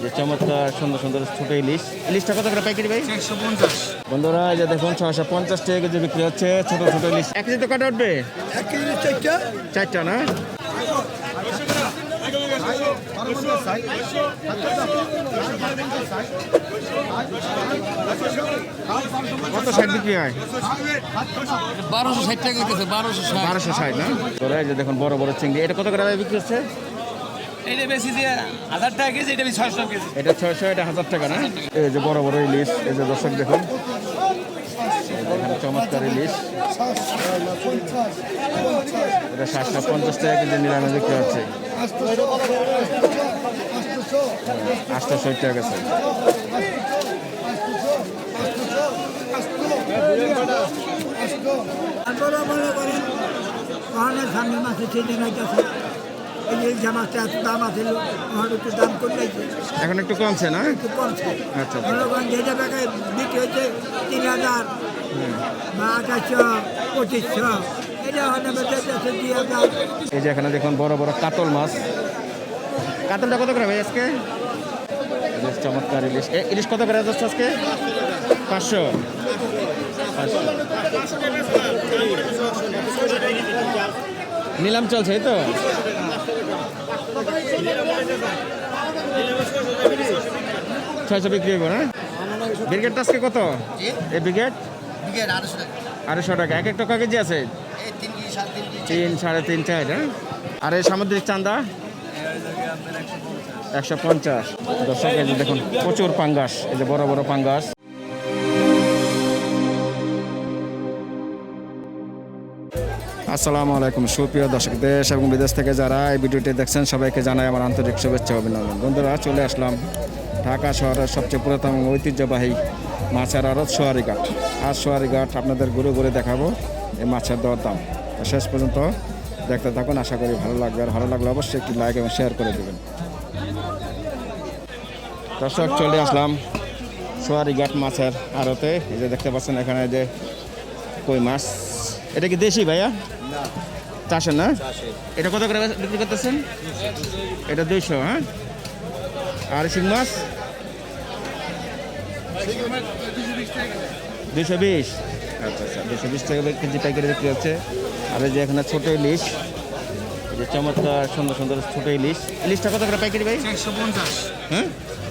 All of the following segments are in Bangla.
এই যে চমৎকার সুন্দর সুন্দর ছোট ইলিশ। ইলিশটা কত করে পাইকারি ভাই? বন্ধুরা এই যে দেখুন ছশো পঞ্চাশ টাকা কেজি বিক্রি হচ্ছে ছোট ছোট ইলিশ। এক কেজি তো কাটা উঠবে? চারটা চারটা না? কত ষাট বিক্রি হয়? বারোশো ষাট টাকা বারোশো ষাট। বারোশো ষাট না? তোরা এই যে দেখুন বড় বড় চিংড়ি। এটা কত করে বিক্রি হচ্ছে? এটা বেশি যে হাজার টাকা কেজি এটা ছয়শো কেজি। এটা ছয়শো এটা হাজার টাকা না? এই যে বড় বড় ইলিশ এই যে দর্শক দেখুন। চমৎকার ইলিশ। এটা সাতশো পঞ্চাশ টাকা কেজি নিরামে বিক্রি হচ্ছে। আটশো টাকা গেছে তারপরে মনে করেন সামনে মাসে ছেলে এই এত দাম আছে একটু দাম করলে এখন একটু কমছে না? একটু কমছে। আচ্ছা। করেন যেটা টাকায় বিক্রি হচ্ছে তিন হাজার বা আঠাশশো পঁচিশশো এই যে এখানে দেখুন বড় বড় কাতল মাছ। কাতলটা কত করে ভাই আজকে? চমৎকার ইলিশ। ইলিশ কত করে যাচ্ছে আজকে? পাঁচশো। পাঁচশো। নিলাম চলছে এই তো? ছয়শো বিক্রি হইব না ব্রিগেডটা আজকে কত? এই ব্রিগেড? আড়াইশো টাকা। এক এক টাকা কেজি আছে? তিন সাড়ে তিন চার হ্যাঁ? আর এই সামুদ্রিক চান্দা? একশো পঞ্চাশ। দশ কেজি দেখুন প্রচুর পাঙ্গাস এই যে বড় বড় পাঙ্গাস। আসসালামু আলাইকুম। সুপ্রিয় দর্শক, দেশ এবং বিদেশ থেকে যারা এই ভিডিওটি দেখছেন, সবাইকে জানাই আমার আন্তরিক শুভেচ্ছা অভিনন্দন। বন্ধুরা, চলে আসলাম ঢাকা শহরের সবচেয়ে পুরাতন ঐতিহ্যবাহী মাছের আড়ত সোয়ারিঘাট আর সোয়ারিঘাট আপনাদের ঘুরে ঘুরে দেখাবো এই মাছের দর দাম শেষ পর্যন্ত দেখতে থাকুন, আশা করি ভালো লাগবে। আর ভালো লাগলে অবশ্যই একটি লাইক এবং শেয়ার করে দেবেন। দর্শক, চলে আসলাম সোয়ারিঘাট মাছের আড়তে। এই যে দেখতে পাচ্ছেন এখানে যে কই মাছ? এটা কি দেশি ভাইয়া? চাষের না? এটা কত করে বিক্রি করতেছেন? এটা দুইশো হ্যাঁ? আর শিং মাছ? দুশো বিশ। আচ্ছা আচ্ছা দুশো বিশ টাকা কেজি পাইকারি বিক্রি হচ্ছে। আর এই যে এখানে ছোটো ইলিশ যে চমৎকার সুন্দর সুন্দর ছোটো ইলিশ। ইলিশটা কত করে পাইকারি ভাই? চারশো পঞ্চাশ। হ্যাঁ?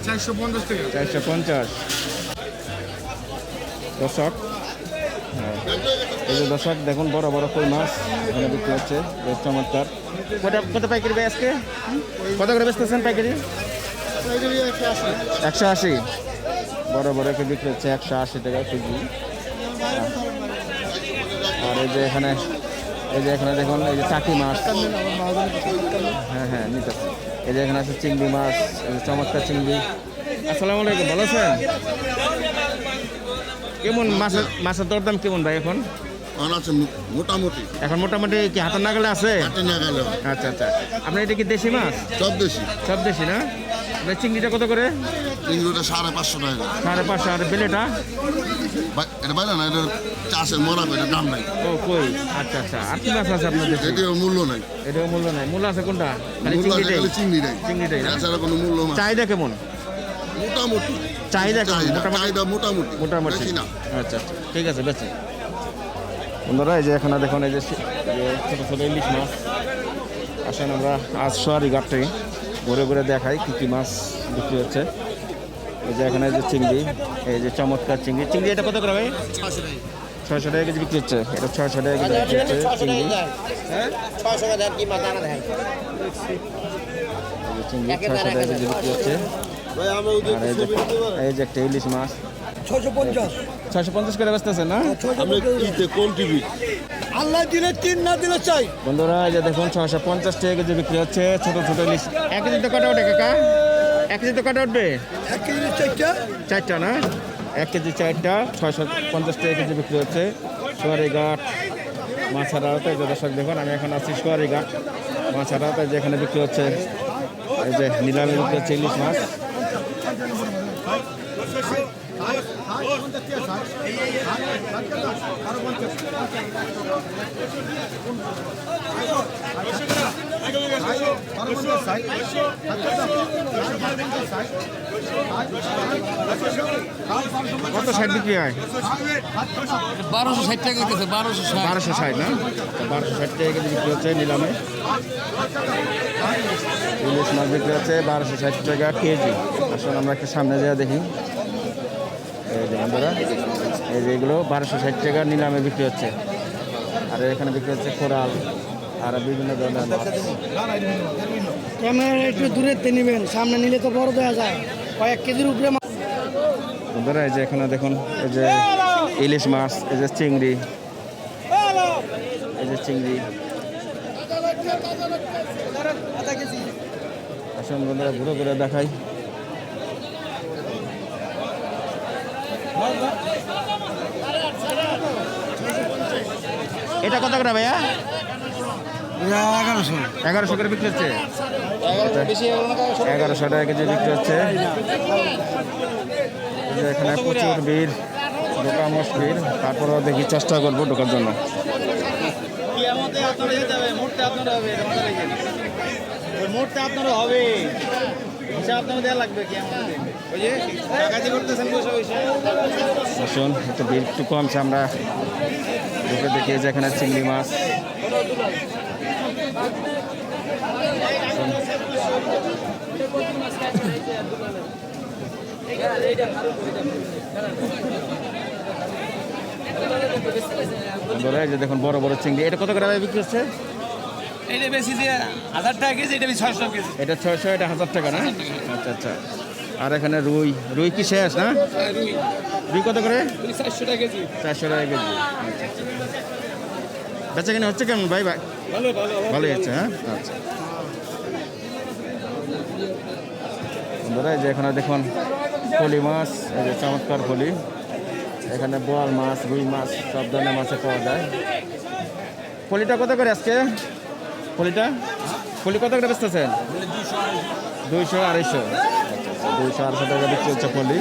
চারশো পঞ্চাশ টাকা। চারশো পঞ্চাশ। যে দর্শক দেখুন বড় বড় কই মাছ এখানে বিক্রি হচ্ছে বেশ চমৎকার। কত কত পাইকারি ভাই আজকে? কত করে বেচতেছেন পাইকারি? একশো আশি। বড় বড় কে বিক্রি হচ্ছে একশো আশি টাকা কেজি। আর এই যে এখানে এই যে এখানে দেখুন এই যে চাকি মাছ। হ্যাঁ হ্যাঁ নিতে এই যে এখানে আছে চিংড়ি মাছ চমৎকার চিংড়ি। আসসালামু আলাইকুম ভালো আছেন? কেমন মাছের মাছের দরদাম কেমন ভাই এখন? আছে মোটামুটি। এখন মোটামুটি কি হাতের নাগালে আছে? হাতে না গেল আচ্ছা আচ্ছা। আপনার এটা কি দেশি মাছ? সব বেশি সব দেশি না? চিংড়িটা কত করে? চিংড়িটা সাড়ে পাঁচশো টাকা সাড়ে পাঁচশো। আর বেলেটা? এটা বাইরে না এটা চাষের মরা এটা দাম নাই। ও কই? আচ্ছা আচ্ছা। আর কি মাছ আছে আপনার দেশে? এটির মূল্য নাই। এটাও মূল্য নাই। মূল্য আছে কোনটা? মূল্য আছে খালি চিংড়িটাই। চিংড়িটাই এছাড়া কোনো মূল্য নাই। চাহিদা কেমন? মোটামুটি। চাহিদা মোটামুটি মোটামুটি। আচ্ছা আচ্ছা। ঠিক আছে বেশি বন্ধুরা এই যে এখানে দেখুন এই যে ছোটো ছোটো ইলিশ মাছ। আসেন আমরা আজ সোয়ারি ঘাটে ঘুরে ঘুরে দেখাই কী কী মাছ বিক্রি হচ্ছে। এই যে এখানে যে চিংড়ি এই যে চমৎকার চিংড়ি। চিংড়ি এটা কত করে ভাই? ছয়শো টাকা। কেজি বিক্রি হচ্ছে। এটা ছয়শো টাকা কেজি বিক্রি হচ্ছে চিংড়ি। এই চিংড়ি ছয়শো টাকা কেজি বিক্রি হচ্ছে। আর এই যে এই যে একটা ইলিশ মাছ। ছশো পঞ্চাশ। ছয়শো পঞ্চাশ করে বেচতেছে না? কোন টিভি? আল্লাহ দিলে তিন না দিলে চাই। বন্ধুরা এই যে দেখুন ছয়শো পঞ্চাশ টাকা কেজি বিক্রি হচ্ছে ছোট ছোট ইলিশ এক কেজি তো কটা ওঠে কাকা? এক কেজি তো কটা উঠবে? এক কেজি চারটা চারটা না? এক কেজি চারটা ছয়শো পঞ্চাশ টাকা কেজি বিক্রি হচ্ছে। সোয়ারিঘাট মাছের আড়তে যে দর্শক দেখুন আমি এখন আছি সোয়ারি সোয়ারিঘাট মাছের আড়তে যেখানে বিক্রি হচ্ছে। এই যে নিলামে বিক্রি হচ্ছে ইলিশ মাছ। কত ষাট বিক্রি হয়? বারোশো ষাট টাকা গেছে বারোশো বারোশো ষাট না? বারোশো ষাট টাকা কেজি বিক্রি হচ্ছে নিলামে। ইলিশ মাছ বিক্রি হচ্ছে বারোশো ষাট টাকা কেজি। আসলে আমরা একটু সামনে যাওয়া দেখি। বন্ধুরা এই যে এগুলো বারোশো ষাট টাকা নিলামে বিক্রি হচ্ছে। আর এখানে বিক্রি হচ্ছে কোরাল আর বিভিন্ন ধরনের মাছ। ক্যামেরা একটু দূরে নেবেন সামনে নিলে তো বড় দেওয়া যায়। কয়েক কেজির উপরে বন্ধুরা এই যে এখানে দেখুন এই যে ইলিশ মাছ এই যে চিংড়ি এই যে চিংড়ি। আসুন বন্ধুরা ঘুরে ঘুরে দেখাই। এটা কত করে ভাইয়া? এগারোশো। এগারোশো করে বিক্রি হচ্ছে? এগারোশো টাকা কেজি বিক্রি হচ্ছে। এখানে প্রচুর ভিড় ঢোকামস ভিড়। তারপরেও দেখি চেষ্টা করব ঢোকার জন্য। আপনারা হবে। আসুন একটু ভিড় একটু কমছে আমরা ঢুকে দেখি যে এখানে চিংড়ি মাছ। যে দেখুন বড় বড় চিংড়ি। এটা কত করে বিক্রি হচ্ছে? এইটা বেশি যে হাজার টাকা কেজি এটা ছয়শো কেজি। এটা ছয়শো এটা হাজার টাকা না? আচ্ছা আচ্ছা। আর এখানে রুই রুই কি শেষ না? রুই। কত করে? চারশো টাকা কেজি। চারশো টাকা কেজি। আচ্ছা, আচ্ছা। বেচা কিনা হচ্ছে কেমন? ভাই ভাই ভালো ভালো ভালোই হচ্ছে হ্যাঁ? আচ্ছা। বন্ধুরা যে এখানে দেখুন ফলি মাছ এই যে চমৎকার ফলি এখানে বোয়াল মাছ রুই মাছ সব ধরনের মাছে পাওয়া যায়। ফলিটা কত করে আজকে? ফলিটা ফলি কত করে বেচতেছেন? দুইশো আড়াইশো। দুইশো আড়াইশো টাকা বিক্রি হচ্ছে ফলি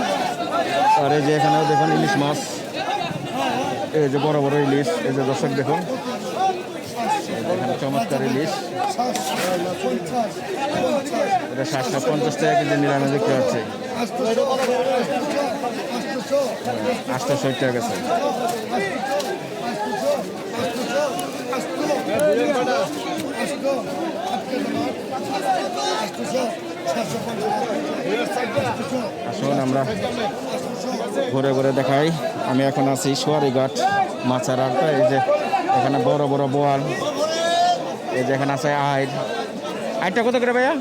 আর এই যে এখানেও দেখুন ইলিশ মাছ। এই যে বড় বড় ইলিশ, এই যে দর্শক দেখুন। চমৎকার ইলিশ। এটা সাতশো পঞ্চাশ টাকা কেজি নিরামে বিক্রি হচ্ছে। আটশো টাকা গেছে আসুন আমরা ঘুরে ঘুরে দেখাই। আমি এখন আছি সোয়ারিঘাট মাছের আড়টা এই যে এখানে বড় বড় বোয়াল এই যে এখানে আছে আইর আইরটা কত করে ভাইয়া?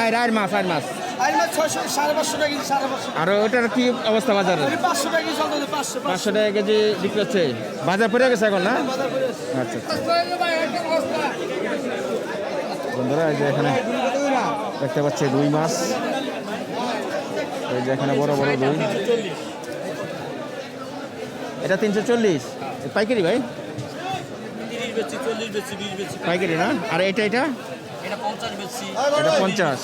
আইর আইর মাছ আইর মাছ। আর ওটার কি অবস্থা বাজারে? পাঁচশো টাকা কেজি বিক্রি হচ্ছে। বাজার পড়ে গেছে এখন না? আচ্ছা আচ্ছা। বন্ধুরা, এই যে এখানে দেখতে পাচ্ছি রুই মাছ। এই যে এখানে বড় বড় রুই। এটা তিনশো চল্লিশ। পাইকারি ভাই? পাইকারি না? আর এটা এটা? এটা পঞ্চাশ।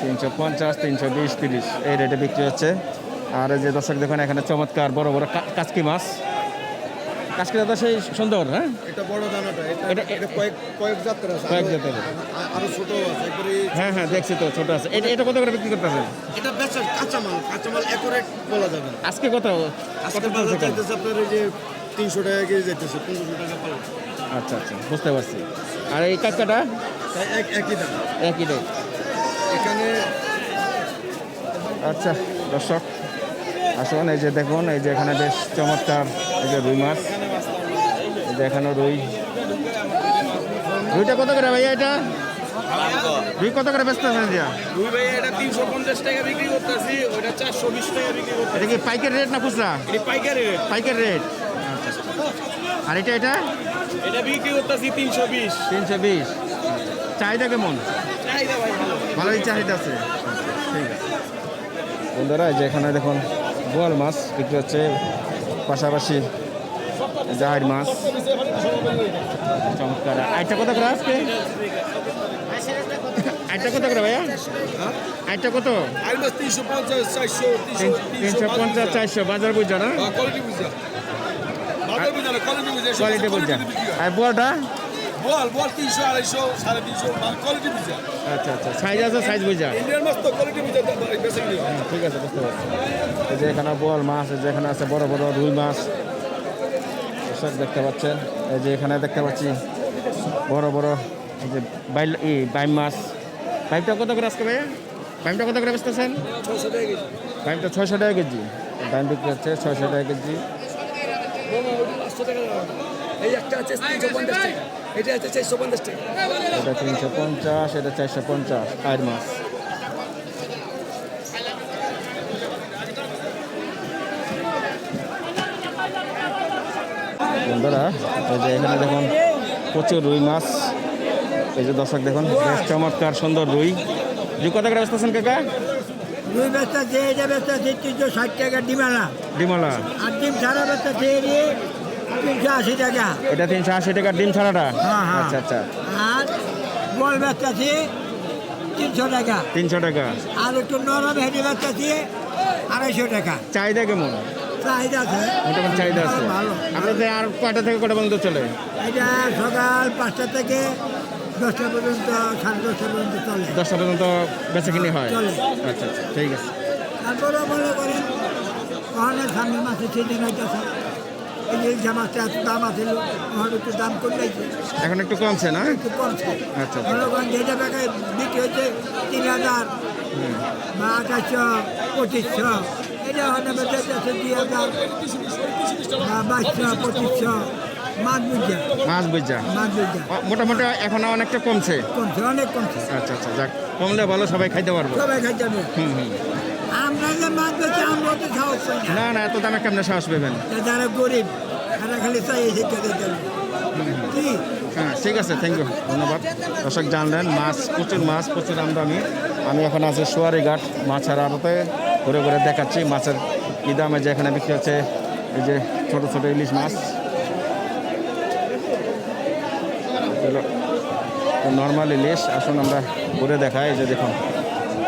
তিনশো পঞ্চাশ, তিনশো বিশ, তিরিশ। এই রেটে বিক্রি হচ্ছে। আর যে দর্শক দেখুন, এখানে চমৎকার বড় বড় কাচকি মাছ। কাচকিটা তো সেই সুন্দর হ্যাঁ? এটা বড় দানাটা এটা এটা- কয়েক কয়েক জাতের আছে। কয়েক জাতের। আরও ছোট আছে একবারে হ্যাঁ হ্যাঁ দেখছি তো ছোট আছে। এটা এটা কত করে বিক্রি করতেছেন? এটা বেচা কাঁচামাল কাঁচামাল একুরেট বলা যাবে আজকে কত? আজকে বাজার আপনার এই যে তিনশো টাকা কেজি যাইতেছে পনেরোশো টাকা পাল্লা আচ্ছা আচ্ছা বুঝতে পারছি। আর এই কাঁচকাটা? এক একই দাম। একই রেট। এখানে আচ্ছা দর্শক আসুন এই যে দেখুন এই যে এখানে বেশ চমৎকার এই যে রুই মাছ। এখানে রুই। রুইটা কত করে ভাইয়া এটা? রুই কত করে বেচতে হবে দিয়া দুই ভাই এটা তিনশো পঞ্চাশ টাকা বিক্রি করতেছি চারশো বিশ টাকা বিক্রি করতেছি। এটা কি পাইকারি রেট না খুচরা? এটা পাইকারি রেট। পাইকারি রেট। আর এটা এটা? এটা বিক্রি করতেছি তিনশো বিশ। তিনশো বিশ। চাহিদা কেমন? চাহিদা ভাই ভালো। ভালোই চাহিদা আছে। ঠিক আছে। বন্ধুরা এই যে এখানে দেখুন বোয়াল মাছ বিক্রি হচ্ছে। পাশাপাশি জাহাজ মাছ। চমৎকার। আইটা কত করে আজকে? আটটা কত করে ভাইয়া? আটটা কত? তিনশো পঞ্চাশ চারশো বাজার বুঝা না? কোয়ালিটি বুঝা আর বোয়াটা বল বল তিনশো আড়াইশো সাড়ে তিনশো কোয়ালিটি বুঝা আচ্ছা আচ্ছা সাইজ আছে সাইজ বুঝা ইন্ডিয়ান মাছ তো কোয়ালিটি বুঝা বেশি কিনে হ্যাঁ, ঠিক আছে বুঝতে পারছি। যে এখানে বোয়াল মাছ এই যে এখানে আছে বড় বড় রুই মাছ। এসব দেখতে পাচ্ছেন। এই যে এখানে দেখতে পাচ্ছি বড় বড় এই যে বাইল ই মাছ। বাইমটা কত করে আজকে ভাইয়া? বাইমটা কত করে বেচতেছেন? বাইমটা ছয়শো টাকা কেজি। বাইম বিক্রি হচ্ছে ছয়শো টাকা কেজি। এটা তিনশো পঞ্চাশ, এটা চারশো পঞ্চাশ আর মাছ। বন্ধুরা এই যে এখানে দেখুন প্রচুর রুই মাছ। এই যে দর্শক দেখুন বেশ চমৎকার সুন্দর রুই। রুই কত করে বেচতেছেন কাকা? দুই বেচটা দিয়ে এটা বেচটা দিয়ে তিনশো ষাট টাকা ডিমালা। ডিমলা। আর ডিম ছাড়া দিয়ে দিয়ে তিনশো আশি টাকা। এটা তিনশো আশি টাকার ডিম ছাড়াটা? হ্যাঁ, হ্যাঁ। আচ্ছা আচ্ছা। আর বল বেচটা দিয়ে তিনশো টাকা। তিনশো টাকা। আর একটু নরম হেঁটে বেচটা দিয়ে আড়াইশো টাকা। চাহিদা কেমন? চাহিদা আছে। মোটামুটি চাহিদা আছে। ভালো আপনাদের আর কয়টা থেকে কটা পর্যন্ত চলে? এটা সকাল পাঁচটা থেকে দশটা পর্যন্ত সাড়ে দশটা পর্যন্ত চলে। দশটা পর্যন্ত বেচা কিনে হয়। আচ্ছা আচ্ছা ঠিক আছে। তারপরেও মনে করেন ওখানে সামনে মাসে সিজন হইতেছে। এই যে মাছটা এত দাম আছে ওখানে একটু দাম কমলেছে এখন একটু কমছে না? একটু কমছে। আচ্ছা, আচ্ছা। মনে করেন যেটা বিক্রি হচ্ছে তিন হাজার বা আঠাশশো পঁচিশশো। এটা ওখানে বেঁচেছে দুই হাজার বা বাইশশো পঁচিশশো মাছ বুঝা। মোটামুটি এখন অনেকটা কমছে? কমছে অনেক কমছে। আচ্ছা আচ্ছা যাক কমলে ভালো সবাই খাইতে পারব। সবাই খাইতে হবে হুম হুম। আমরা যে মাছ আমরা তো সাহস না। না এত দামে কেমনে সাহস পেবেন? যারা গরিব তারা খালি চাই হবে। কি? হ্যাঁ ঠিক আছে থ্যাংক ইউ ধন্যবাদ। দর্শক জানলেন মাছ প্রচুর মাছ প্রচুর আমদামি আমি এখন আছি সোয়ারি ঘাট মাছের আড়তে। ঘুরে ঘুরে দেখাচ্ছি মাছের কী দামে যে এখানে বিক্রি হচ্ছে। এই যে ছোট ছোট ইলিশ মাছ। নর্মাল ইলিশ। আসুন আমরা ঘুরে দেখাই এই যে দেখুন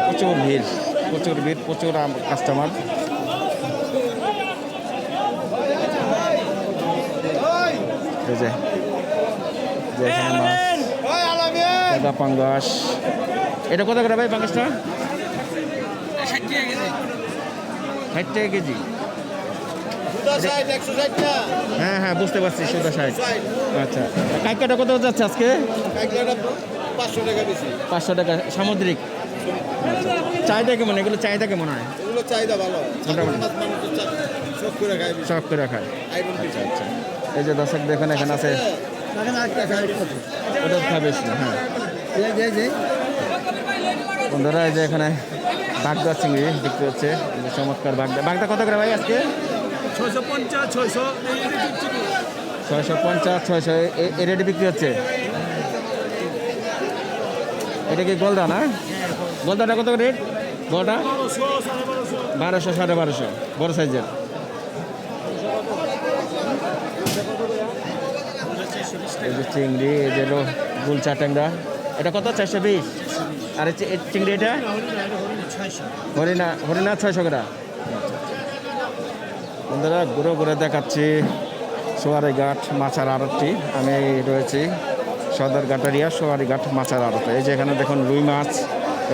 প্রচুর ভিড় প্রচুর ভিড় প্রচুর কাস্টমার এই যে এখানে মাছ পাঙ্গাস। এটা কত করে ভাই পাঙ্গাসটা? ষাট টাকা কেজি। হ্যাঁ হ্যাঁ বুঝতে পারছি সুদা ষাট। আচ্ছা কাইকাটা কত যাচ্ছে আজকে? পাঁচশো টাকা বেশি। পাঁচশো টাকা সামুদ্রিক। আচ্ছা। চাহিদা কেমন? এগুলো চাহিদা কেমন হয়? এগুলো চাহিদা ভালো। করে খায় বেশি। আচ্ছা এই যে দর্শক দেখেন এখানে আছে। ওটা খাবে বেশি হ্যাঁ। বন্ধুরা এই যে এখানে বাগদা চিংড়ি বিক্রি হচ্ছে। চমৎকার বাগদা। বাগদা কত করে ভাই আজকে? ছয়শো পঞ্চাশ ছয়শো ছয়শো পঞ্চাশ ছয়শো। এ বিক্রি হচ্ছে? এটা কি গলদা না? গলদাটা কত রেট গলটা বারোশো সাড়ে বারোশো। বড় সাইজের। এই যে চিংড়ি এই যে গুলচা ট্যাংরা। এটা কত? চারশো বিশ। আর চিংড়ি এটা? হরিণা হরিণা ছয়শো বন্ধুরা, ঘুরে ঘুরে দেখাচ্ছি সোয়ারি ঘাট, মাছার আড়তটি। আমি রয়েছি সদর ঘাটারিয়া, সোয়ারি ঘাট, মাছার আড়তে। এই যে এখানে দেখুন রুই মাছ,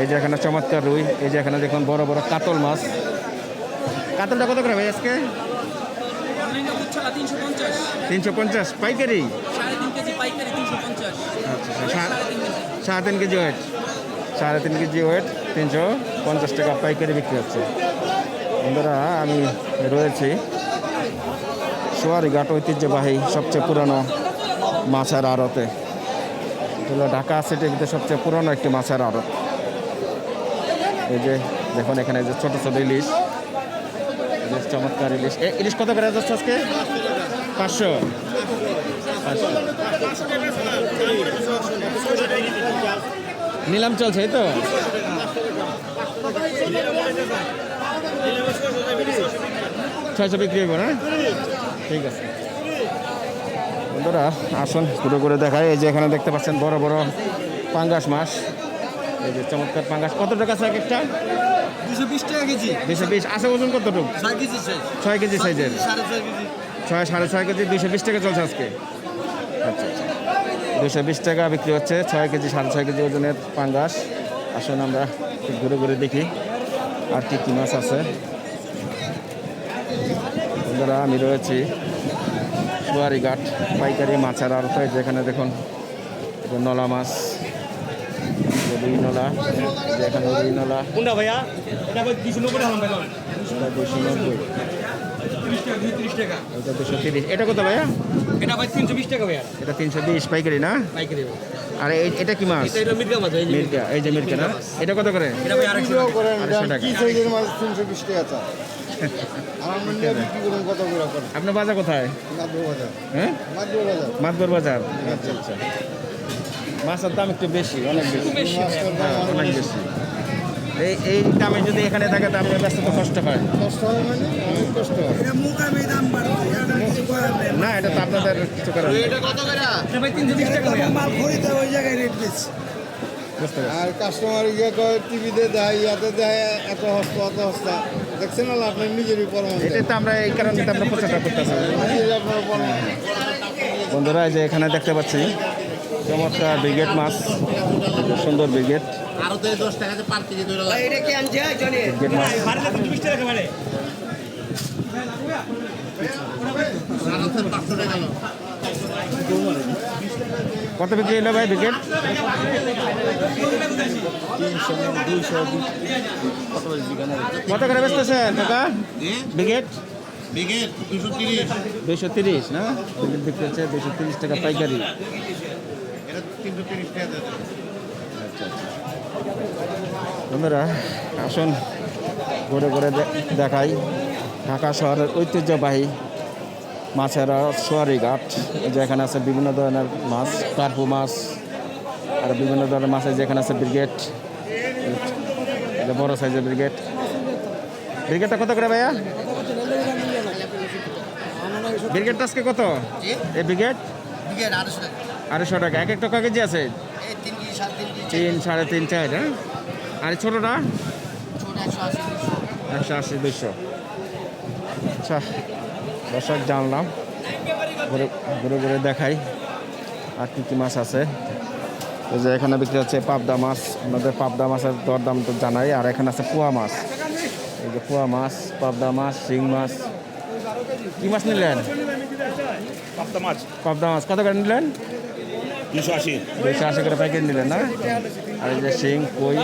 এই যে এখানে চমৎকার রুই, এই যে এখানে দেখুন বড় বড় কাতল মাছ। কাতলটা কত করে ভাই আজকে? তিনশো পঞ্চাশ। পাইকারি? আচ্ছা আচ্ছা। সাড়ে তিন কেজি ওয়েট। সাড়ে তিন কেজি ওয়েট। তিনশো পঞ্চাশ টাকা পাইকারি বিক্রি হচ্ছে। বন্ধুরা, আমি রয়েছি সোয়ারিঘাট ঐতিহ্যবাহী সবচেয়ে পুরনো মাছের আড়তে। হলো ঢাকা সিটির ভিতরে সবচেয়ে পুরনো একটি মাছের আড়ত। এই যে দেখুন এখানে যে ছোট ছোট ইলিশ। ইলিশ চমৎকার ইলিশ। ইলিশ কত করে যাচ্ছে আজকে? পাঁচশো। নিলাম চলছে, এই তো? ছয়শো বিক্রি হইব না ঠিক আছে। বন্ধুরা আসুন ঘুরে ঘুরে দেখায় এই যে এখানে দেখতে পাচ্ছেন বড় বড় পাঙ্গাস মাছ। এই যে চমৎকার পাঙ্গাস। কত টাকা এক একটা? দুশো বিশ টাকা কেজি। দুশো বিশ। আছে ওজন কতটুকু? ছয় কেজি ছয় কেজি সাইজের ছয় সাড়ে ছয় কেজি দুশো বিশ টাকা চলছে আজকে। আচ্ছা আচ্ছা। দুশো বিশ টাকা বিক্রি হচ্ছে ছয় কেজি সাড়ে ছয় কেজি ওজনের পাঙ্গাস। আসুন আমরা ঘুরে ঘুরে দেখি আর কি কী মাছ আছে। বন্ধুরা আমি রয়েছি সুয়ারিঘাট পাইকারি মাছের আর তো যেখানে দেখুন নলা মাছ রুই নলা এই রুই নলা কোনটা ভাইয়া? এটা দুশো নব্বই নব্বই। তিরিশ এটা দুশো তিরিশ। এটা কত ভাইয়া? এটা ভাই তিনশো বিশ টাকা ভাইয়া। এটা তিনশো বিশ পাইকারি না? পাইকারি আর এই- এটা কি মাছ? মির্গা এই যে মির্কা এই যে মির্কা না? এটা কত করে? এটা ভাই আড়াইশো টাকা। আড়াইশো টাকা। মাছ? তিনশো বিশ টাকা আপনার? বাজার কোথায়? হ্যাঁ? মাতবর বাজার। আচ্ছা আচ্ছা। মাছের দাম একটু বেশি অনেক বেশি। হ্যাঁ, অনেক বেশি। এই এই দামে যদি এখানে থাকে তাহলে ব্যস্ত তো কষ্ট হয়। কষ্ট হয় মানে? অনেক কষ্ট হয়। না এটা তো আপনাদের কিছু করার এটা মাল খরিদে ওই জায়গায় রেট বেশি। আর কাস্টমার গিয়ে কয় টিভিতে দেয় ইয়াতে দেয় এত হস্ত অত হস্তা দেখছেন না আপনার নিজেরই এটাই তো আমরা এই কারণে আমরা প্রচারটা করতেছি। বন্ধুরা যে এখানে দেখতে পাচ্ছি চমৎকার ব্রিগেড মাছ সুন্দর ব্রিগেড। আরও তো দশ টাকাতে পার কেজি ধরে এটা কি আনছে জানি? ব্রিগেড মাছ। কত বিক্রি হলো ভাই ব্রিগেড কত করে বেচতেছেন, কাকা? তিরিশ দুইশো তিরিশ, না? ব্রিগেড বিক্রি হচ্ছে দুইশো তিরিশ টাকা পাইকারি। বন্ধুরা, আসুন, ঘুরে ঘুরে দেখাই। ঢাকা শহরের ঐতিহ্যবাহী মাছের সোয়ারি ঘাট যেখানে আছে বিভিন্ন ধরনের মাছ কার্পু মাছ আর বিভিন্ন ধরনের মাছের যেখানে আছে ব্রিগেড বড় সাইজের ব্রিগেড। ব্রিগেডটা কত করে ভাইয়া? ব্রিগেডটা আজকে কত? এই ব্রিগেড? আড়াইশো টাকা। এক এক টাকা কেজি আছে? তিন সাড়ে তিন চার হ্যাঁ? আর ছোটোটা? একশো আশি দুশো আচ্ছা। দর্শক জানলাম। ঘুরে ঘুরে ঘুরে দেখাই আর কী কী মাছ আছে। যে এখানে বিক্রি হচ্ছে পাবদা মাছ। আমাদের পাবদা মাছের দরদাম তো জানাই। আর এখানে আছে পোয়া মাছ। এই যে পোয়া মাছ পাবদা মাছ শিং মাছ। কি মাছ নিলেন? পাবদা মাছ। পাবদা মাছ। কত করে নিলেন? দুশো আশি। দুইশো আশি করে প্যাকেট নিলেন না? আর এই যে শিং কই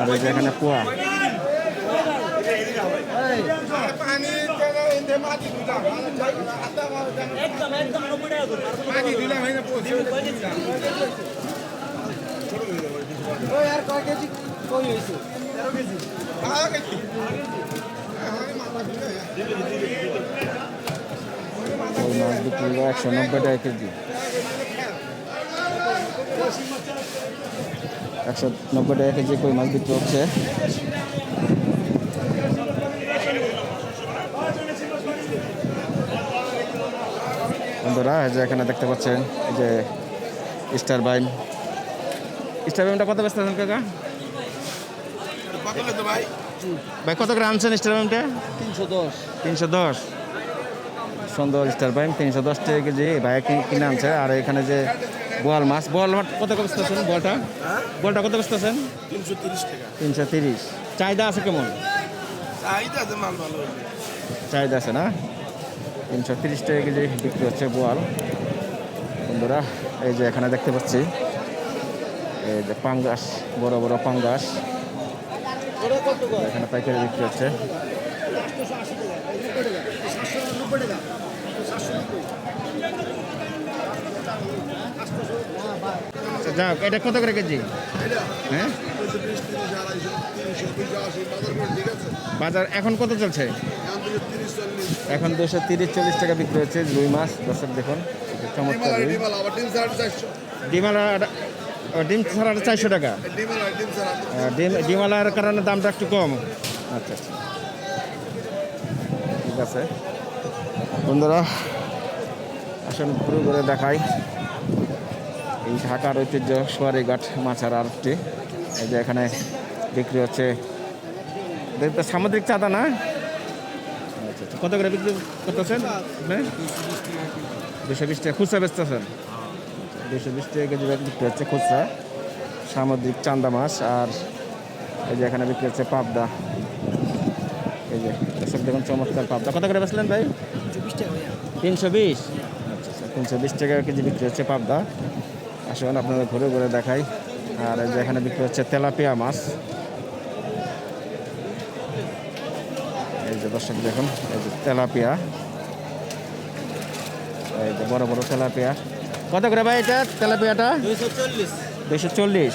আর এই যে এখানে পোয়া। মাছ একশো নব্বই টাকা কেজি একশো নব্বই টাকা কেজি কই মাছ বিক্রি হচ্ছে? বন্ধুরা যে এখানে দেখতে পাচ্ছেন এই যে স্টার বাইন স্টার বাইনটা কত ব্যস্ত আছেন কাকা? ভাই কত করে আনছেন স্টার বাইনটা তিনশো দশ। তিনশো দশ সুন্দর স্টার বাইম তিনশো দশ টাকা কেজি। ভাই কি- কিনে আনছে। আর এখানে যে বোয়াল মাছ মাছ কত করে বেচতেছেন বলটা বলটা কত বেচতেছেন তিনশো তিরিশ টাকা তিনশো তিরিশ। চাহিদা আছে কেমন? চাহিদা আছে মাল ভালো চাহিদা আছে না? তিনশো তিরিশ টাকা কেজি বিক্রি হচ্ছে বোয়াল। বন্ধুরা এই যে এখানে দেখতে পাচ্ছি এই যে পাঙ্গাস বড় বড় পাঙ্গাস। এখানে পাইকারি বিক্রি হচ্ছে। আচ্ছা, যাক এটা কত করে কেজি? হ্যাঁ? বাজার এখন কত চলছে? এখন দুশো তিরিশ চল্লিশ টাকা বিক্রি হচ্ছে রুই মাছ। দর্শক দেখুন চমৎকার ডিমালা ডিম ছাড়া চারশো। টাকা। ডিম ডিমালার কারণে দামটা একটু কম। আচ্ছা আচ্ছা। ঠিক আছে। বন্ধুরা আসুন ঘুরে করে দেখাই। এই ঢাকার ঐতিহ্য সোয়ারিঘাট মাছার আরটি এই যে এখানে বিক্রি হচ্ছে। সামুদ্রিক চাঁদা না? কত করে বিক্রি করতেছেন? দুশো বিশ টাকা। খুচরা বেচতেছেন? দুশো বিশ টাকা কেজি বিক্রি হচ্ছে খুচরা। সামুদ্রিক চান্দা মাছ আর এই যে এখানে বিক্রি হচ্ছে পাবদা। এই যে এসব দেখুন চমৎকার পাবদা। কত করে বেচলেন ভাই? তিনশো বিশ? আচ্ছা আচ্ছা তিনশো বিশ টাকা কেজি বিক্রি হচ্ছে পাবদা। আসুন আপনাদের ঘুরে ঘুরে দেখাই। আর এই যে এখানে বিক্রি হচ্ছে তেলাপিয়া মাছ এই যে দর্শক দেখুন এই যে তেলাপিয়া। এই যে বড় বড় তেলাপিয়া। কত করে ভাই এটা তেলাপিয়াটা? দুইশো চল্লিশ।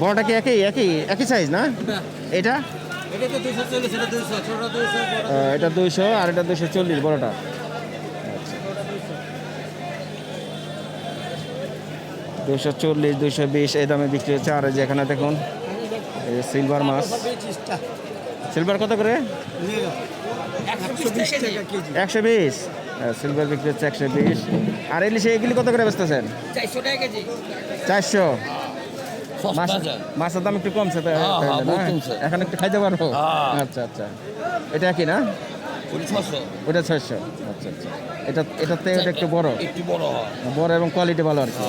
বড়টা কি একই? একই? একই সাইজ না? এটা? এটা দুইশো আর এটা দুইশো চল্লিশ বড়টা। দুইশো চল্লিশ দুইশো বিশ এই দামে বিক্রি হচ্ছে। আর এই যে এখানে দেখুন এই সিলভার মাছ। সিলভার কত করে? একশো বিশ সিলভার বিক্রি হচ্ছে একশো বিশ। আর ইলিশে এগুলি কত করে বেচতেছেন? চারশো মাছের দাম একটু কমছে তাই- তাইলে না? এখন একটু খাইতে পারব? আচ্ছা আচ্ছা। এটা কি না? ওটা ছয়শো। আচ্ছা আচ্ছা। এটা এটার থেকে এটা একটু বড়। একটু বড় বড় এবং কোয়ালিটি ভালো আর কি।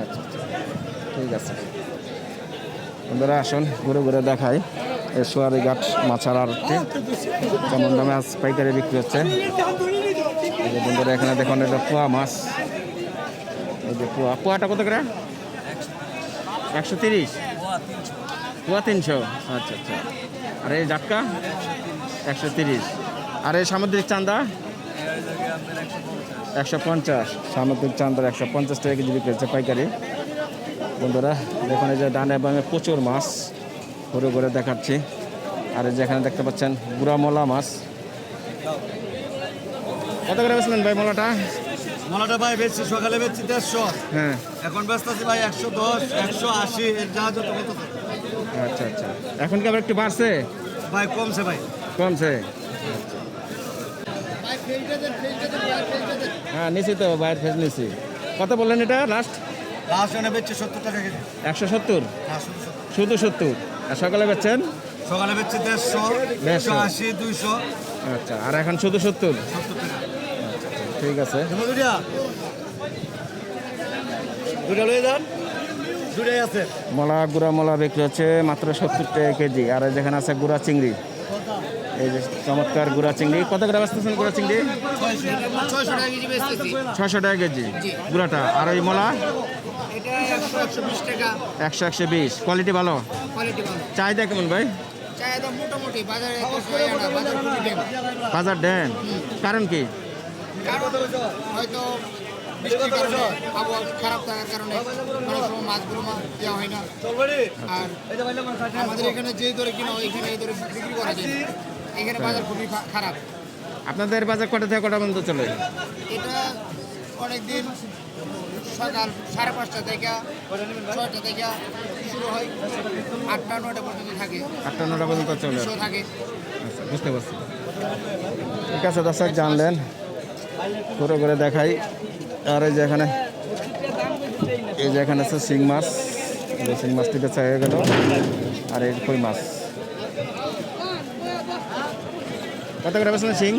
আচ্ছা আচ্ছা। ঠিক আছে। বন্ধুরা আসুন ঘুরে ঘুরে দেখাই। সোয়ারি ঘাট মাছার আর কেমন দামে আজ পাইকারি বিক্রি হচ্ছে। বন্ধুরা, এখানে দেখুন, এটা পোয়া মাছ। এই যে পোয়া। পোয়াটা কত করে? একশো তিরিশ? পোয়া তিনশো? আচ্ছা আচ্ছা। আর এই জাটকা? একশো তিরিশ। আর এই সামুদ্রিক চান্দা? একশো পঞ্চাশ। সামুদ্রিক চান্দার একশো পঞ্চাশ টাকা কেজি বিক্রি হচ্ছে পাইকারি। বন্ধুরা, দেখুন, এই যে ডানে বামে প্রচুর মাছ। ঘুরে ঘুরে দেখাচ্ছি। আর যেখানে দেখতে পাচ্ছেন বুড়া মলা মাছ। কত করে বেছিলেন ভাই মলাটা? মলাটা ভাই বেচছি সকালে বেচছি দেড়শো। হ্যাঁ। এখন ব্যস্ত আছি ভাই একশো দশ একশো আশি এর যা যত কত। আচ্ছা আচ্ছা। এখন কি আবার একটু বাড়ছে? ভাই কমছে ভাই। কমছে? হ্যাঁ নিছি তো বাইরের ফেস নিছি। কত বললেন এটা? লাস্ট লাস্ট বেচছে সত্তর টাকা কেজি। একশো সত্তর? হ্যাঁ, শুধু সত্তর। সকালে বেচছেন? সকালে বেচছি দেড়শো দেড়শো। আশি দুইশো। আচ্ছা আর এখন শুধু সত্তর? ঠিক আছে। দুটা দুটা লয়ে যান। দুটাই আছে। মলা গুড়া মলা বিক্রি হচ্ছে মাত্র সত্তর টাকা কেজি। আর যেখানে আছে গুড়া চিংড়ি এই যে চমৎকার গুড়া চিংড়ি। কত করে বেচতেছেন গুড়া চিংড়ি? ছয়শো। টাকা কেজি ছশো টাকা কেজি গুড়াটা। আর ওই মলা? একশো একশো বিশ কোয়ালিটি ভালো? চাহিদা কেমন ভাই? মোটামুটি বাজারে দেন। কারণ কি? হয়তো বৃষ্টির কারণে আবহাওয়া খারাপ থাকার কারণে অনেক সময় মাছগুলো দেওয়া হয় না। আর আমাদের এখানে যে দরে কিনা হয় এখানে এই দরে বিক্রি করা যায় এখানে বাজার খুবই খারাপ। আপনাদের বাজার কটা থেকে কটা পর্যন্ত চলে? এটা অনেকদিন সকাল সাড়ে পাঁচটা থেকে ছয়টা থেকে শুরু হয়। আটটা নয়টা পর্যন্ত থাকে। আটটা নটা পর্যন্ত চলে। থাকে। আচ্ছা, বুঝতে পারছি। ঠিক আছে দর্শক জানলেন। ঘুরে ঘুরে দেখাই। আর এই যে এখানে এই যে এখানে আছে শিং মাছ। এই শিং মাছটি বেচা হয়ে গেল। আর এই কই মাছ? কত করে বেছেন শিং?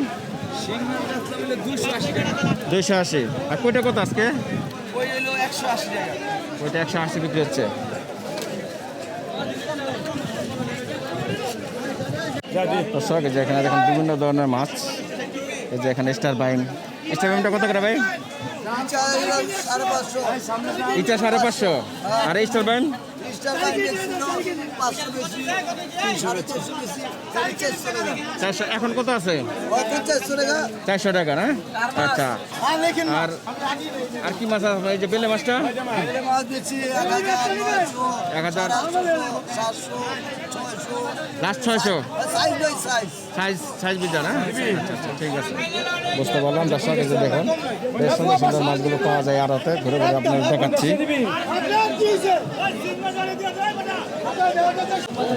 দুইশো আশি। আর কইটা কত আজকে ওই হলো একশো আশি টাকা ওইটা একশো আশি বিক্রি হচ্ছে। দর্শক যে এখানে দেখুন বিভিন্ন ধরনের মাছ। এই যে এখানে স্টার বাইম স্টার বাইমটা কত করে ভাই? সাড়ে পাঁচশো। ইটা সাড়ে পাঁচশো। আর স্টার বাইম চারশো এখন কত আছে চারশো টাকা না আচ্ছা আর আর কি মাছ আছে এই যে বেলে মাছটা এক হাজার লাস্ট ছয়শো সাইজ সাইজ সাইজ সাইজ না আচ্ছা আচ্ছা ঠিক আছে বুঝতে পারলাম দর্শক এই যে দেখুন বেশ সুন্দর সুন্দর মাছগুলো পাওয়া যায় আড়তে ঘুরে ঘুরে আপনাদের দেখাচ্ছি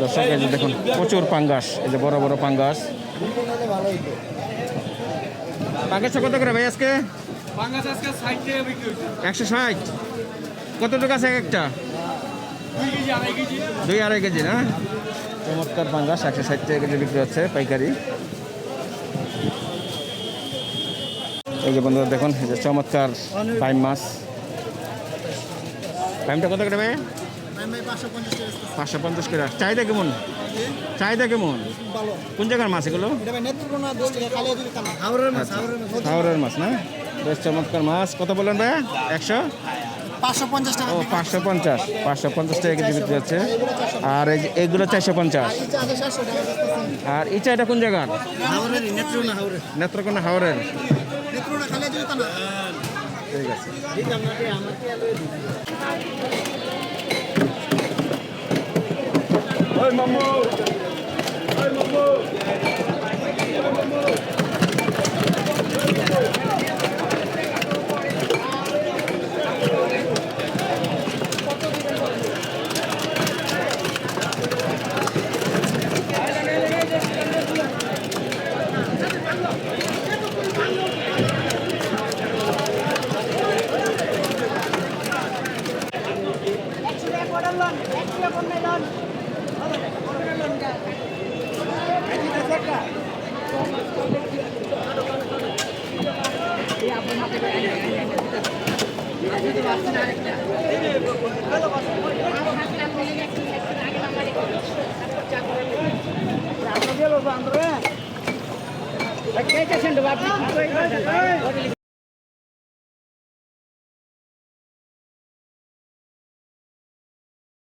দর্শক এই যে দেখুন প্রচুর পাঙ্গাস এই যে বড় বড় পাঙ্গাস। পাঙ্গাসটা কত করে ভাই আজকে? একশো ষাট? কত টাকা আছে একটা? দুই আড়াই কেজি। না? চমৎকার পাঙ্গাস একশো ষাট টাকা কেজি বিক্রি হচ্ছে পাইকারি। এই যে বন্ধুরা দেখুন এই যে চমৎকার টাইম মাছ। টাইমটা কত করে ভাই? পাঁচশো পঞ্চাশ করে চাহিদা কেমন? চাহিদা কেমন? কোন জায়গার মাছ এগুলো? হাওড়ের মাছ। না? বেশ চমৎকার মাছ। কত বললেন ভাইয়া? একশো? পাঁচশো পঞ্চাশ টাকা ও পাঁচশো পঞ্চাশ। পাঁচশো পঞ্চাশ টাকা কেজি বিক্রি হচ্ছে। আর এই এগুলো চারশো পঞ্চাশ। আর ইচা এটা কোন জায়গার? নেত্রকোনা হাওড়ের ঠিক আছে। Hey, Mamu! Hey, Mamu!